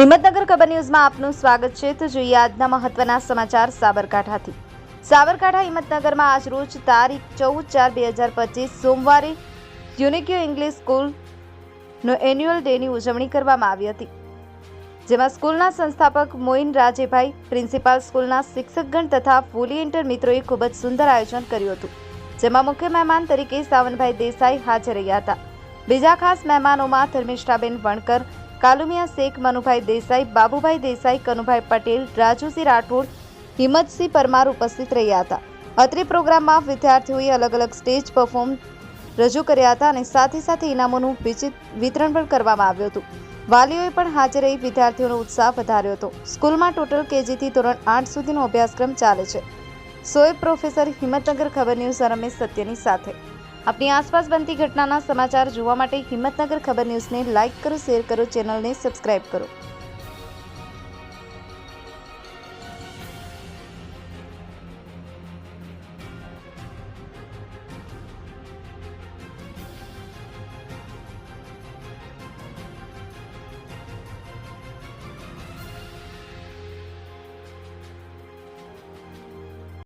હિંમતનગર ખબર ન્યૂઝમાં આપનું સ્વાગત છે. તો જોઈએ આજના મહત્વના સમાચાર સાબરકાંઠાથી. સાબરકાંઠા હિંમતનગરમાં આજરોજ તારીખ ચૌદ ચાર બે હજાર પચીસ સોમવારે યુનિક્યુ ઇંગ્લિશ સ્કૂલનો એન્યુઅલ ડેની ઉજવણી કરવામાં આવી હતી. જેમાં સ્કૂલના સંસ્થાપક મોઇન રાજેભાઈ, પ્રિન્સિપાલ સ્કૂલના શિક્ષકગણ તથા વોલિયન્ટર મિત્રોએ ખૂબ જ સુંદર આયોજન કર્યું હતું. જેમાં મુખ્ય મહેમાન તરીકે સાવનભાઈ દેસાઈ હાજર રહ્યા હતા. બીજા ખાસ મહેમાનોમાં ધર્મિષ્ઠાબેન વણકર કાલુમિયા શેખ, મનુભાઈ દેસાઈ, બાબુભાઈ દેસાઈ, કનુભાઈ પટેલ, રાજુસિંહ રાઠોડ, હિંમતસિંહ પરમાર ઉપસ્થિત રહ્યા હતા. અત્રે પ્રોગ્રામમાં વિદ્યાર્થીઓએ અલગ અલગ સ્ટેજ પરફોર્મ રજૂ કર્યા હતા અને સાથે સાથે ઇનામોનું વિતરણ પણ કરવામાં આવ્યું હતું. વાલીઓએ પણ હાજર રહી વિદ્યાર્થીઓનો ઉત્સાહ વધાર્યો હતો. સ્કૂલમાં ટોટલ કેજીથી ધોરણ આઠ સુધીનો અભ્યાસક્રમ ચાલે છે. સોએબ પ્રોફેસર, હિંમતનગર ખબર ન્યૂઝ, રમેશ સત્યની સાથે. આપની આસપાસ બનતી ઘટનાના સમાચાર જોવા માટે હિંમતનગર ખબર ન્યૂઝને લાઇક કરો, શેર કરો, ચેનલને સબસ્ક્રાઇબ કરો.